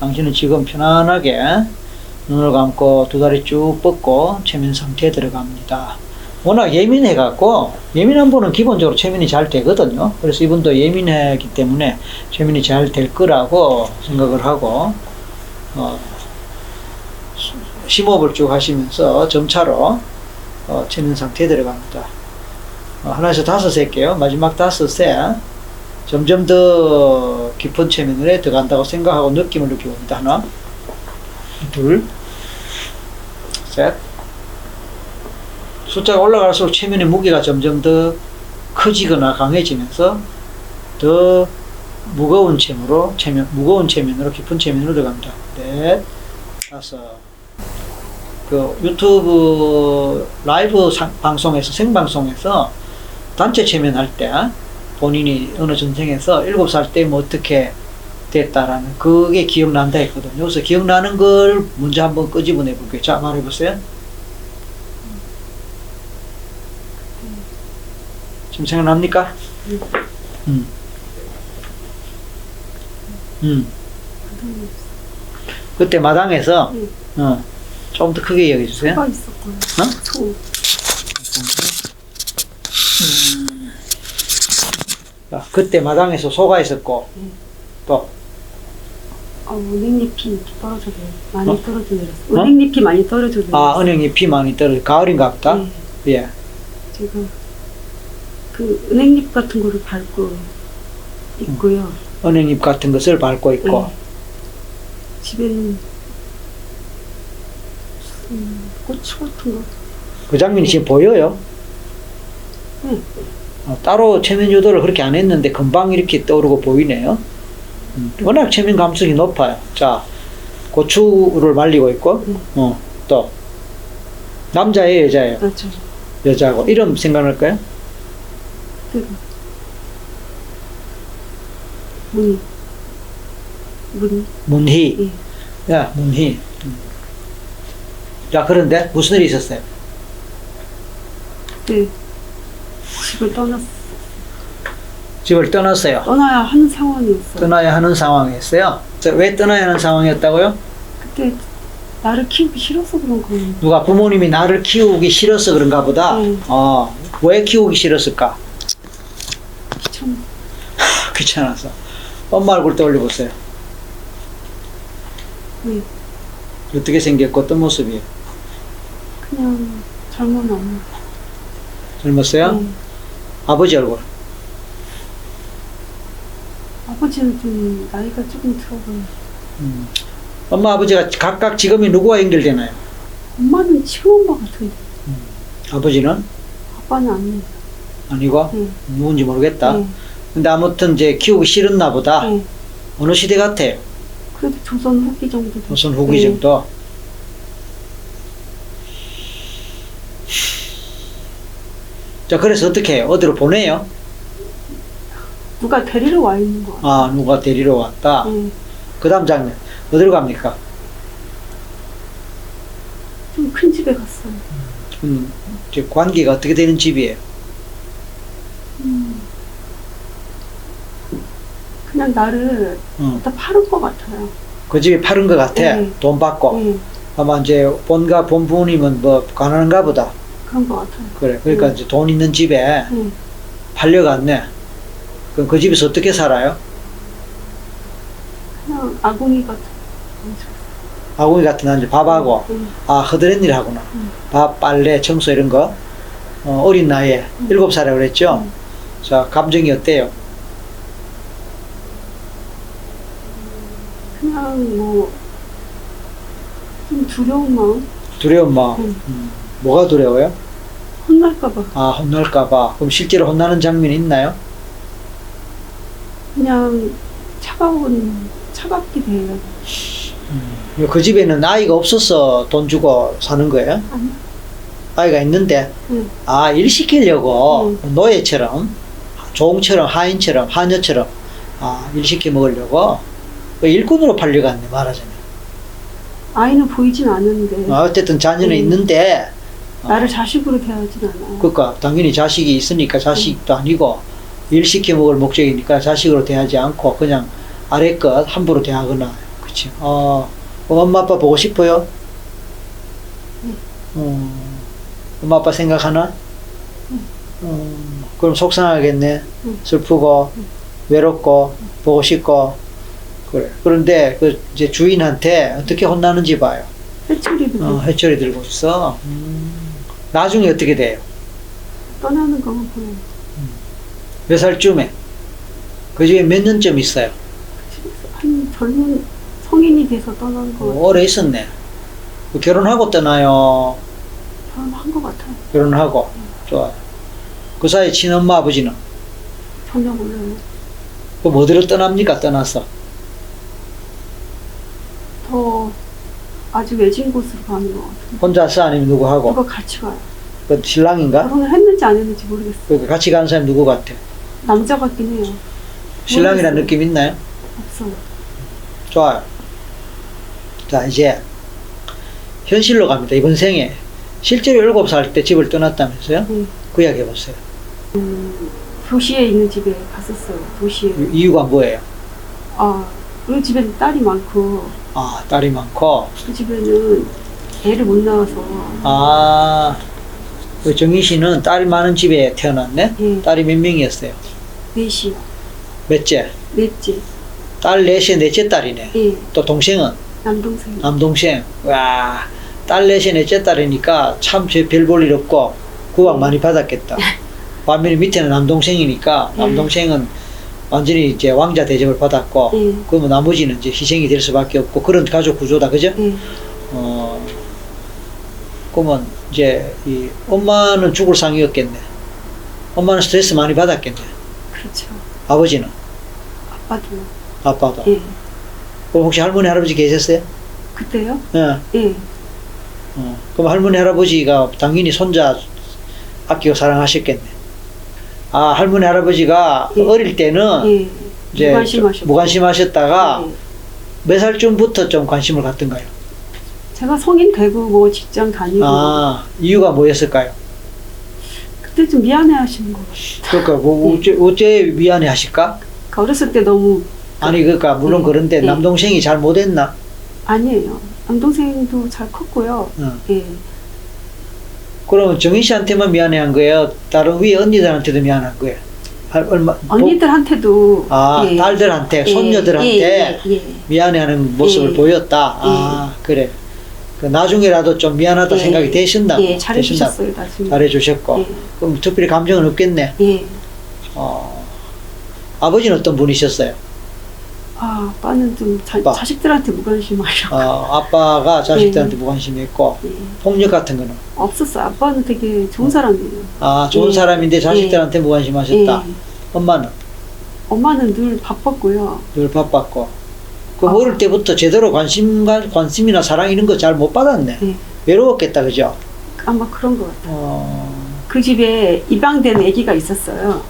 당신은 지금 편안하게 눈을 감고 두 다리 쭉 뻗고 최면 상태에 들어갑니다. 워낙 예민해갖고 예민한 분은 기본적으로 최면이 잘 되거든요. 그래서 이분도 예민하기 때문에 최면이 잘 될 거라고 생각을 하고 어, 시- 심호흡을 쭉 하시면서 점차로 어, 최면 상태에 들어갑니다. 어, 하나에서 다섯 세게요. 마지막 다섯에 점점 더 깊은 최면에 들어간다고 생각하고 느낌을 느껴봅니다. 하나, 둘, 셋. 숫자가 올라갈수록 최면의 무게가 점점 더 커지거나 강해지면서 더 무거운 체면으로 체면 무거운 체면으로 깊은 체면으로 들어갑니다. 넷, 다섯. 그 유튜브 라이브 상- 방송에서 생방송에서 단체 체면할 때 본인이 어느 전쟁에서 일곱 살때 뭐 어떻게 됐다라는 그게 기억난다 했거든요. 그래서 기억나는 걸 문제 한번 끄집어내 볼게요. 자, 말해보세요. 지금 생각납니까? 음. 음. 그때 마당에서 응. 어, 좀 더 크게 얘기해 주세요. 소가 있었고요. 어? 소. 자, 그때 마당에서 소가 있었고 응. 또 아, 은행잎이 떨어져. 많이 어? 떨어져 내렸어. 은행잎이 많이 떨어져 내렸어. 아, 은행이 피 많이 떨어져 가을인가 보다. 네. 예. 제가 그 은행잎 같은 거를 밟고 있고요. 은행잎 같은 것을 밟고 있고 네. 집에는 음, 고추 같은 거. 그 장면이 지금 보여요. 응. 어, 따로 체면 유도를 그렇게 안 했는데 금방 이렇게 떠오르고 보이네요. 음, 워낙 체면 감성이 높아요. 자, 고추를 말리고 있고, 응. 어, 또 남자예요, 여자예요, 맞죠. 여자고 이름 생각날까요? 그 문이 문이 문희. 예. 야, 문희. 음. 자, 그런데 무슨 일이 있었어요? 네. 집을 떠났 집을 떠났어요. 떠나야 하는 상황이었어요. 떠나야 하는 상황이었어요. 자, 왜 떠나야 하는 상황이었다고요? 그때 나를 키우기 싫어서 그런 거예요. 누가 부모님이 나를 키우기 싫어서 그런가 보다. 응. 어, 왜 키우기 싫었을까? 귀찮아. 귀찮아서. 엄마 얼굴 떠올려 보세요. 네. 어떻게 생겼고 어떤 모습이에요? 그냥 젊은 엄마. 젊었어요? 네. 아버지 얼굴. 아버지는 좀 나이가 조금 들어 보여요. 음. 엄마 아버지가 각각 직업이 누구와 연결되나요? 엄마는 친엄마 같은데 아버지는 아빠는 아니에요. 아니고 네. 누군지 모르겠다. 네. 근데 아무튼 이제 키우기 싫었나 보다. 네. 어느 시대 같아요? 그래도 조선 후기 정도. 조선 후기 네. 정도. 자, 그래서 어떻게 해요? 어디로 보내요? 누가 데리러 와 있는 거. 아, 누가 데리러 왔다. 네. 그 다음 장면. 어디로 갑니까? 좀 큰 집에 갔어요. 음, 이제 관계가 어떻게 되는 집이에요? 음. 그냥 나를 어, 다 파는 것 같아요. 그 집이 파른 것 같아. 네. 돈 받고. 네. 아마 이제 본가 본부님은 뭐 가난한가 보다. 그런 것 같아요. 그래. 그러니까 네. 이제 돈 있는 집에 네. 팔려갔네. 그럼 그 집에서 어떻게 살아요? 그냥 아궁이 같은. 아궁이 같은 남자 밥하고 네. 아 허드렛 일 하구나. 음. 밥, 빨래, 청소 이런 거. 어, 어린 나이에 음. 일곱 살이라고 그랬죠. 음. 자 감정이 어때요? 그냥 뭐, 좀 두려운 마음? 두려운 마음. 음. 음, 뭐가 두려워요? 혼날까봐. 아 혼날까봐. 그럼 실제로 혼나는 장면이 있나요? 그냥 차가운, 차갑게 돼요. 그 집에는 아이가 없어서 돈 주고 사는 거예요? 아니, 아이가 있는데 응. 아 일 시키려고 응. 노예처럼 종처럼 하인처럼 하녀처럼 아 일 시켜 먹으려고 그 일꾼으로 팔려갔네 말하자면 아이는 보이진 않는데, 아, 어쨌든 자녀는 응. 있는데 나를 자식으로 대하진 않아요. 그니까 당연히 자식이 있으니까 자식도 아니고 일 시켜 먹을 목적이니까 자식으로 대하지 않고 그냥 아래 것 함부로 대하거나 그렇지. 어, 엄마 아빠 보고 싶어요? 음, 엄마 아빠 생각하나? 음, 그럼 속상하겠네. 응. 슬프고, 외롭고, 보고 싶고. 그래. 그런데 그 이제 주인한테 어떻게 혼나는지 봐요. 회초리도 어, 해초리 들고 있어. 음, 나중에 어떻게 돼요? 떠나는 거만 보여. 몇 살쯤에? 그 중에 몇 년쯤 있어요? 한 젊은 성인이 돼서 떠나는 거 오래 있었네. 그 결혼하고 떠나요. 결혼한 것 같아요. 결혼하고. 좋아. 그 사이 친엄마 아버지는? 전혀 몰라요. 그럼 어디로 떠납니까? 떠나서. 더 아주 외진 곳으로 가는 것 같아요. 혼자서 아니면 누구하고? 누가 같이 가요. 그 신랑인가? 결혼을 했는지 안 했는지 모르겠어요. 그 같이 가는 사람이 누구 같아? 남자 같긴 해요. 모르겠어요. 느낌 있나요? 없어요. 좋아요. 자, 이제 현실로 갑니다. 이번 생에. 실제로 7살 때 집을 떠났다면서요? 네. 그 이야기 해보세요. 도시에 있는 집에 갔었어요. 도시에. 이- 이유가 뭐예요? 아, 우리 집에는 딸이 많고 아, 딸이 많고. 그 집에는 애를 못 낳아서 아, 그 정희 씨는 딸 많은 집에 태어났네? 예, 딸이 몇 명이었어요? 넷이요. 몇째? 넷째. 딸 넷에 넷째 딸이네. 예, 또 동생은? 남동생. 남동생. 와, 딸 넷에 넷째 딸이니까 참 별볼일 없고 구박 많이 받았겠다. 반면에 밑에는 남동생이니까 예. 남동생은 완전히 이제 왕자 대접을 받았고 예, 그러면 나머지는 이제 희생이 될 수밖에 없고 그런 가족 구조다. 그죠? 예. 어, 그러면 이제 이 엄마는 죽을 상이었겠네. 엄마는 스트레스 많이 받았겠네. 그렇죠. 아버지는 아빠도. 아빠도. 예. 그럼 혹시 할머니 할아버지 계셨어요? 그때요? 예. 예. 어. 그럼 할머니 할아버지가 당연히 손자 아끼고 사랑하셨겠네. 아 할머니 할아버지가 예. 어릴 때는 예. 이제 무관심하셨고. 무관심하셨다가 예. 몇 살쯤부터 좀 관심을 갖던가요? 제가 성인 되고 뭐 직장 다니고 아 이유가 뭐였을까요? 그때 좀 미안해 하시는 거 같아요. 그러니까 뭐 예. 어째, 어째 미안해 하실까? 그러니까 어렸을 때 너무 아니 그러니까 물론 예. 그런데 예. 남동생이 잘 못했나? 아니에요. 남동생도 잘 컸고요. 어. 예. 그러면 정희 씨한테만 미안해한 거예요? 다른 위에 언니들한테도 미안한 거예요? 할- 얼마 언니들한테도 아 예. 딸들한테 예, 손녀들한테 예, 예, 예. 미안해하는 모습을 예. 보였다. 아 그래. 그 나중에라도 좀 미안하다 예. 생각이 되신다. 예, 나중에. 잘해주셨고. 예. 그럼 특별히 감정은 없겠네. 예. 어. 아버지는 어떤 분이셨어요? 아, 아빠는 좀 자, 아빠. 자식들한테 무관심 하셔. 어, 아빠가 자식들한테 무관심했고 예. 폭력 같은 거는 없었어. 아빠는 되게 좋은 사람이에요. 아 좋은 예. 사람인데 자식들한테 무관심하셨다. 예. 엄마는 엄마는 늘 바빴고요. 늘 바빴고. 그 아. 어릴 때부터 제대로 관심 관심이나 사랑 이런 거 잘 못 받았네. 예. 외로웠겠다 그죠? 아마 그런 것 같아요. 어. 그 집에 입양된 아기가 있었어요.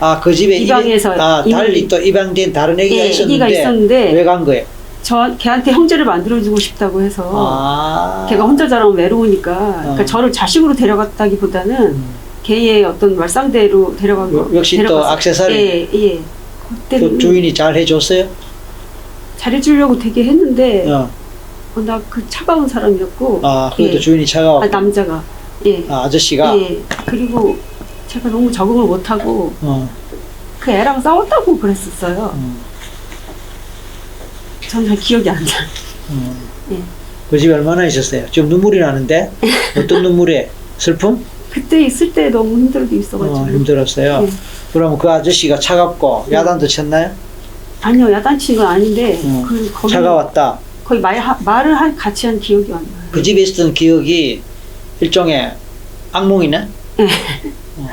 아, 그 집에 입양해서 입양- 아, 달리 또 입양된 다른 애기가 예, 있었는데, 아기가 있었는데 왜 간 거예요? 저 걔한테 형제를 만들어주고 싶다고 해서 아, 걔가 혼자 자라면 외로우니까 그러니까 어. 저를 자식으로 데려갔다기보다는 음. 걔의 어떤 말상대로 데려간 거. 요- 역시 또 데려갔어요. 액세서리. 예, 예. 그때 그 주인이 잘 해줬어요? 잘해주려고 되게 했는데 어. 워낙 그 차가운 사람이었고 아, 그래도 예. 주인이 차가워. 아, 남자가 예. 아, 아저씨가. 예. 그리고 제가 너무 적응을 못하고 어, 그 애랑 싸웠다고 그랬었어요. 어, 저는 잘 기억이 안 나. 어. 예. 그 집에 얼마나 있었어요? 지금 눈물이 나는데? 어떤 눈물이? 슬픔? 그때 있을 때 너무 힘들게 있어가지고. 어, 힘들었어요. 예. 그럼 그 아저씨가 차갑고, 네. 야단도 쳤나요? 아니요, 야단친 건 아닌데 어. 그 거기 차가웠다. 거의 말 하- 말을 한 같이 한 기억이 안 나요. 그 집에 있었던 기억이 일종의 악몽이네? 어.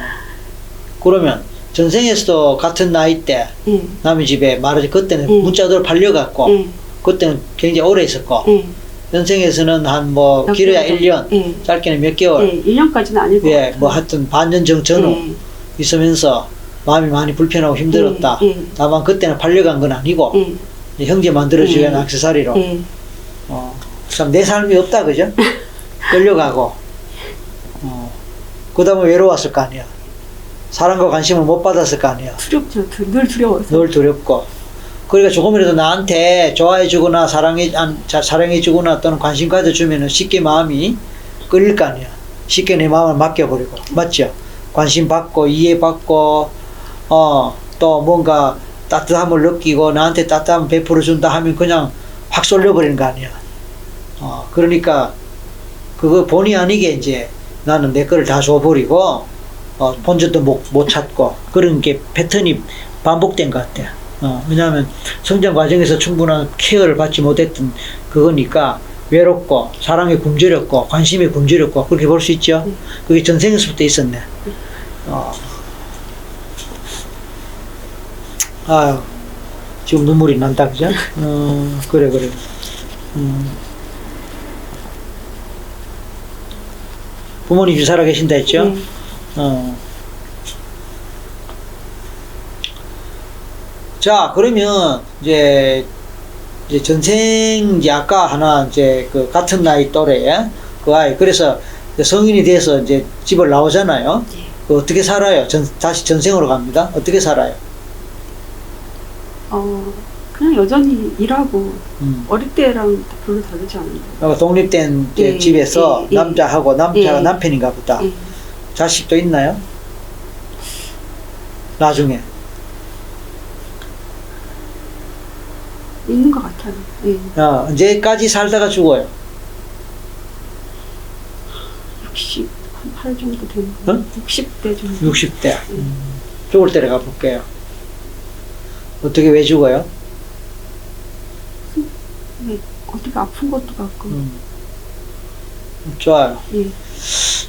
그러면 전생에서도 같은 나이 때 예. 남의 집에 말하지 그때는 예. 문자들 팔려갖고 예. 그때는 굉장히 오래 있었고 예. 현생에서는 한뭐몇 길어야 개월 1년 예. 짧게는 몇 개월 예. 1년까지는 아닐 것 예. 뭐 하여튼 반년 정 전후 예. 있으면서 마음이 많이 불편하고 힘들었다. 예. 예. 다만 그때는 팔려간 건 아니고 예. 이제 형제 만들어주기 위한 예. 액세서리로 예. 어, 참 내 삶이 없다 그죠? 끌려가고 어, 그 다음에 외로웠을 거 아니야. 사랑과 관심을 못 받았을 거 아니야. 두렵죠. 두- 늘 두려워서. 늘 두렵고 그러니까 조금이라도 나한테 좋아해주거나 사랑해 안, 자, 사랑해주거나 또는 관심 가져주면은 쉽게 마음이 끌릴 거 아니야. 쉽게 내 마음을 맡겨버리고 맞죠? 관심 받고 이해받고 어 또 뭔가 따뜻함을 느끼고 나한테 따뜻함 베풀어 준다 하면 그냥 확 쏠려버리는 거 아니야. 어 그러니까 그거 본의 아니게 이제 나는 내 거를 다 줘버리고 어, 본전도 못, 못 찾고 그런 게 패턴이 반복된 것 같아요. 어, 왜냐하면 성장 과정에서 충분한 케어를 받지 못했던 그거니까 외롭고 사랑에 굶주렸고 관심에 굶주렸고 그렇게 볼 수 있죠. 네. 그게 전생에서부터 있었네. 어. 아유 지금 눈물이 난다 그죠? 어, 그래 그래. 음. 부모님이 살아 계신다 했죠? 네. 어. 자, 그러면 이제 이제 전생 이제 아까 하나 이제 그 같은 나이 또래 그 아이 그래서 성인이 돼서 이제 집을 나오잖아요. 네. 그 어떻게 살아요? 전, 다시 전생으로 갑니다. 어떻게 살아요? 어, 여전히 일하고 음. 어릴 때랑 별로 다르지 않아요. 그러니까 독립된 예, 집에서 예, 예. 남자하고 남자가 예. 남편인가 보다. 예. 자식도 있나요? 나중에. 있는 것 같아요. 예. 어, 언제까지 살다가 죽어요? 60, 한8 정도 되는 어? 거 60대 정도. 60대. 죽을 때를 가볼게요. 어떻게 왜 죽어요? 네. 어디가 아픈 것도 같고. 음. 좋아요. 예.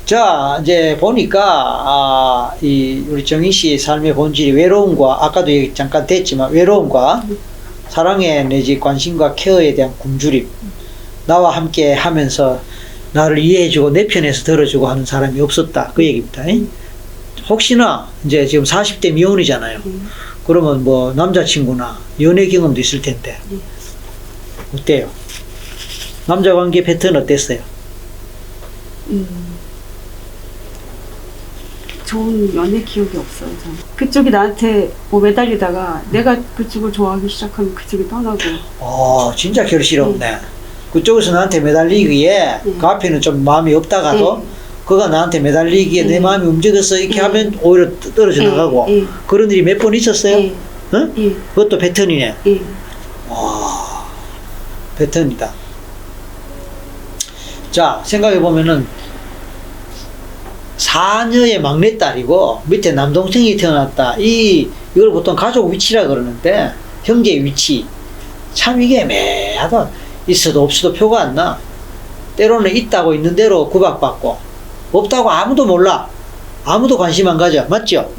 자, 이제 보니까, 아, 이, 우리 정희 씨의 삶의 본질이 외로움과, 아까도 얘기 잠깐 됐지만, 외로움과 음. 사랑에 내지 관심과 케어에 대한 굶주림, 나와 함께 하면서 나를 이해해주고 내 편에서 들어주고 하는 사람이 없었다. 그 얘기입니다. 잉? 혹시나, 이제 지금 40대 미혼이잖아요. 예. 그러면 뭐, 남자친구나 연애 경험도 있을 텐데, 예. 어때요? 남자 관계 패턴 어땠어요? 음. 좋은 연애 기억이 없어요, 저는. 그쪽이 나한테 뭐 매달리다가 내가 그쪽을 좋아하기 시작하면 그쪽이 떠나고. 어, 진짜 결실 없네. 그쪽에서 나한테 매달리기에 음. 그 앞에는 좀 마음이 없다가도 예. 그가 나한테 매달리기에 내 음. 마음이 움직였어 이렇게 음. 하면 오히려 떠- 떨어져 예, 나가고 예. 그런 일이 몇 번 있었어요? 예. 응? 예. 그것도 패턴이네. 예. 와, 패턴이다. 자, 생각해 보면은 사녀의 막내딸이고 밑에 남동생이 태어났다. 이 이걸 보통 가족 위치라 그러는데 형제 위치 참 이게 애매하다. 있어도 없어도 표가 안 나. 때로는 있다고 있는 대로 구박받고 없다고 아무도 몰라. 아무도 관심 안 가져. 맞죠?